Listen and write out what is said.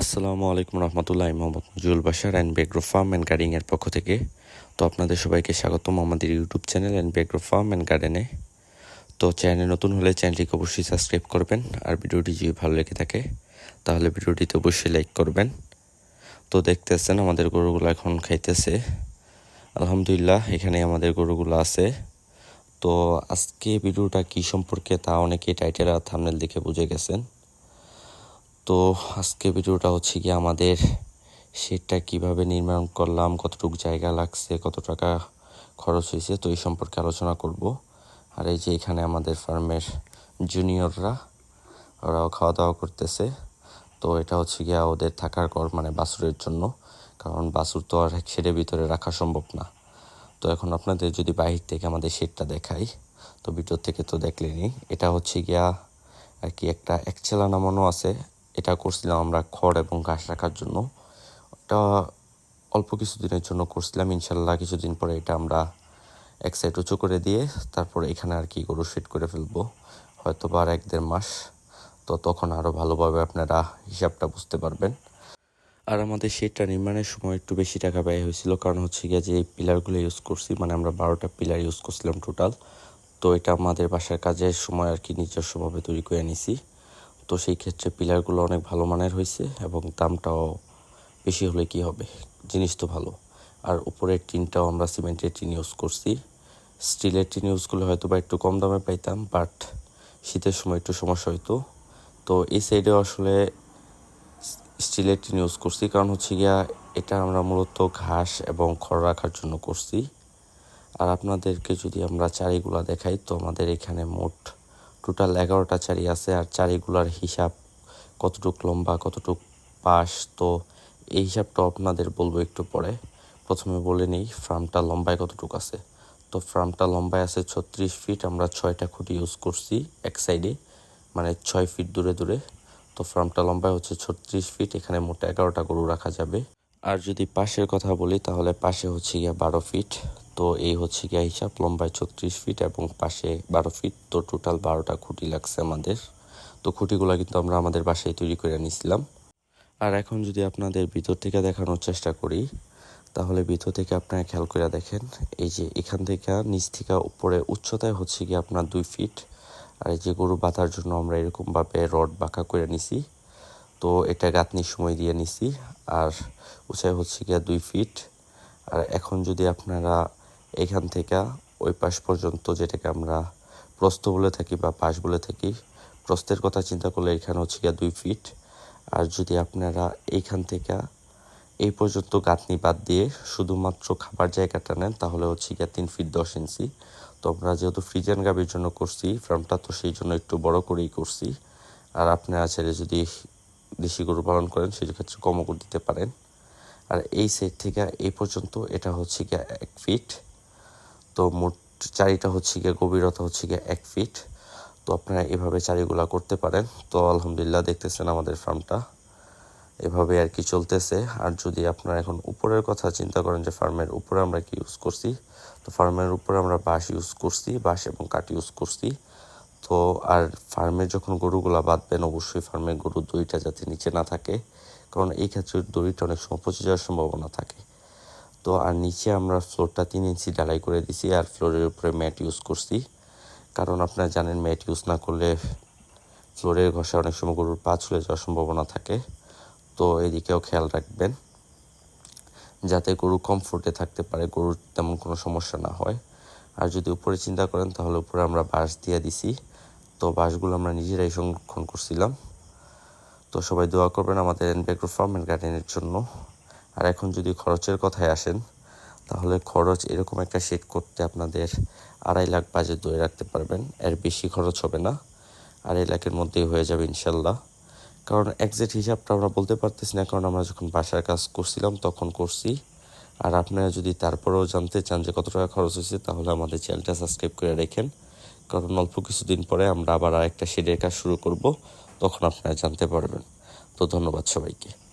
আসসালামু আলাইকুম রহমতুল্লাহ মোহাম্মদ মজুল বাসার অ্যান্ড বেগ্রো ফার্ম অ্যান্ড গার্ডেনিংয়ের পক্ষ থেকে। তো আপনাদের সবাইকে স্বাগতম আমাদের YouTube channel and বেগ্রো farm and গার্ডেনে তো চ্যানেলে নতুন হলে চ্যানেলটিকে অবশ্যই সাবস্ক্রাইব করবেন আর ভিডিওটি যদি ভালো লেগে থাকে, তাহলে ভিডিওটিতে অবশ্যই লাইক করবেন। তো দেখতেছেন আমাদের গরুগুলো এখন খাইতেছে। আলহামদুলিল্লাহ এখানে আমাদের গরুগুলো আছে। তো আজকে ভিডিওটা কী সম্পর্কে তা অনেকেই টাইটেল আর থামনেল দেখে বুঝে গেছেন। তো আজকে ভিডিওটা হচ্ছে কি আমাদের সেটটা কীভাবে নির্মাণ করলাম, কতটুকু জায়গা লাগছে, কত টাকা খরচ হয়েছে, তো এই সম্পর্কে আলোচনা করব। আর এই যে এখানে আমাদের ফার্মের জুনিয়ররা ওরাও খাওয়া দাওয়া করতেছে। তো এটা হচ্ছে গিয়া ওদের থাকার ঘর মানে বাছুরের জন্য। কারণ বাছুর তো আর শেডের ভিতরে রাখা সম্ভব না। তো এখন আপনাদের যদি বাহির থেকে আমাদের শেডটা দেখাই, তো ভিতর থেকে তো দেখলেনি এটা হচ্ছে গিয়া আর কি একটা একচেলা নামানো আছে। এটা করছিলাম আমরা খড় এবং ঘাস রাখার জন্য। এটা অল্প কিছুদিনের জন্য করছিলাম, ইনশাল্লাহ কিছুদিন পরে এটা আমরা এক সাইড উঁচু করে দিয়ে তারপরে এখানে আর কি গরু সেট করে ফেলব হয়তো বা আর এক দেড় মাস। তো তখন আরও ভালোভাবে আপনারা হিসাবটা বুঝতে পারবেন। আর আমাদের সেটটা নির্মাণের সময় একটু বেশি টাকা ব্যয় হয়েছিল, কারণ হচ্ছে গিয়ে যে পিলারগুলো ইউজ করছি মানে আমরা বারোটা পিলার ইউজ করছিলাম টোটাল তো এটা আমাদের বাসার কাজের সময় আর কি নিজস্বভাবে তৈরি করে নিছি। তো সেই ক্ষেত্রে পিলারগুলো অনেক ভালো মানের হয়েছে এবং দামটাও বেশি হলে কি হবে? জিনিস তো ভালো। আর উপরের টিনটাও আমরা সিমেন্টের টিন ইউজ করছি। স্টিলের টিন ইউজ করলে হয়তো বা একটু কম দামে পাইতাম, বাট শীতের সময় একটু সমস্যা হতো তো এই সাইডেও আসলে স্টিলের টিন ইউজ করছি। কারণ হচ্ছে গিয়া এটা আমরা মূলত ঘাস এবং খড় রাখার জন্য করছি। আর আপনাদেরকে যদি আমরা চারিগুলা দেখাই, তো আমাদের এখানে মোট টোটাল এগারোটা চারি আছে আর চারিগুলার হিসাব কতটুক লম্বা, কতটুক পাশ, তো এই হিসাবটা আপনাদের বলব একটু পরে। প্রথমে বলে নিই ফার্মটা লম্বায় কতটুকু আছে। তো ফার্মটা লম্বায় আছে ছত্রিশ ফিট আমরা ছয়টা খুঁটি ইউজ করছি এক সাইডে মানে ছয় ফিট দূরে দূরে। তো ফার্মটা লম্বায় হচ্ছে ছত্রিশ ফিট এখানে মোট এগারোটা গরু রাখা যাবে। আর যদি পাশের কথা বলি, তাহলে পাশে হচ্ছে গিয়া বারো ফিট তো এই হচ্ছে গিয়া হিসাব, লম্বায় ছত্রিশ ফিট এবং পাশে বারো ফিট তো টোটাল বারোটা খুঁটি লাগছে আমাদের। তো খুঁটিগুলো কিন্তু আমরা আমাদের বাসায় তৈরি করে নিয়েছিলাম আর এখন যদি আপনাদের ভিতর থেকে দেখানোর চেষ্টা করি, তাহলে ভিতর থেকে আপনারা খেয়াল করে দেখেন, এই যে এখান থেকে নিচ থেকে উপরে উচ্চতায় হচ্ছে গিয়ে আপনার দুই ফিট আর এই যে গরু বাঁধার জন্য আমরা এরকমভাবে রড বাঁকা করে নিছি। তো এটা গাঁথনির সময় দিয়ে নিছি, আর উঁচাই হচ্ছে গিয়া দুই ফিট আর এখন যদি আপনারা এখান থেকে ওই পাশ পর্যন্ত যেটাকে আমরা প্রস্থ বলে থাকি বা পাশ বলে থাকি, প্রস্থের কথা চিন্তা করলে এখানে হচ্ছে গিয়া দুই ফিট আর যদি আপনারা এইখান থেকে এই পর্যন্ত গাঁথনি বাদ দিয়ে শুধুমাত্র খাবার জায়গাটা নেন, তাহলে হচ্ছে গিয়া তিন ফিট দশ ইঞ্চি তো আমরা যেহেতু ফ্রিজেন গাবির জন্য করছি, ফার্মটা তো সেই জন্য একটু বড় করেই করছি। আর আপনারা ছেড়ে যদি দেশি গরু পালন করেন সেক্ষেত্রে কমও করে দিতে পারেন। আর এই সেট থেকে এই পর্যন্ত এটা হচ্ছে গিয়া এক ফিট তো মোট চারিটা হচ্ছে গিয়ে গভীরতা হচ্ছে গিয়ে এক ফিট তো আপনারা এভাবে চারিগুলা করতে পারেন। তো আলহামদুলিল্লাহ দেখতেছেন আমাদের ফার্মটা এভাবে আর কি চলতেছে। আর যদি আপনারা এখন উপরের কথা চিন্তা করেন যে ফার্মের উপরে আমরা কি ইউজ করছি, তো ফার্মের উপরে আমরা বাঁশ ইউজ করছি, বাঁশ এবং কাঠ ইউজ করছি। তো আর ফার্মে যখন গরুগুলা বাঁধবেন, অবশ্যই ফার্মের গরু দড়িটা যাতে নিচে না থাকে, কারণ এই ক্ষেত্রে দড়িটা অনেক সময় পচে যাওয়ার সম্ভাবনা থাকে। তো আর নিচে আমরা ফ্লোরটা তিন ইঞ্চি ঢালাই করে দিছি আর ফ্লোরের উপরে ম্যাট ইউজ করছি। কারণ আপনারা জানেন ম্যাট ইউজ না করলে ফ্লোরের ঘষে অনেক সময় গরুর পা চলে যাওয়ার সম্ভাবনা থাকে। তো এদিকেও খেয়াল রাখবেন যাতে গরু কমফোর্টে থাকতে পারে, গরুর তেমন কোনো সমস্যা না হয়। আর যদি উপরে চিন্তা করেন তাহলে উপরে আমরা বাঁশ দিয়ে দিছি। তো বাঁশগুলো আমরা নিজেরাই সংরক্ষণ করছিলাম। তো সবাই দোয়া করবেন আমাদের এনব্যাগ্রো ফার্ম অ্যান্ড গার্ডেনের জন্য। আর এখন যদি খরচের কথায় আসেন, তাহলে খরচ এরকম একটা সেট করতে আপনাদের আড়াই লাখ বাজেট ধরে রাখতে পারবেন। এর বেশি খরচ হবে না। আড়াই লাখের মধ্যেই হয়ে যাবে ইনশাল্লাহ। কারণ একজ্যাক্ট হিসাবটা আমরা বলতে পারতেছি না, কারণ আমরা যখন বাসার কাজ করছিলাম তখন করছি। আর আপনারা যদি তারপরেও জানতে চান যে কত টাকা খরচ হয়েছে, তাহলে আমাদের চ্যানেলটা সাবস্ক্রাইব করে রেখেন। কারণ অল্প কিছুদিন পরে আমরা আবার আরেকটা শেডের কাজ শুরু করব, তখন আপনারা জানতে পারবেন। তো ধন্যবাদ সবাইকে।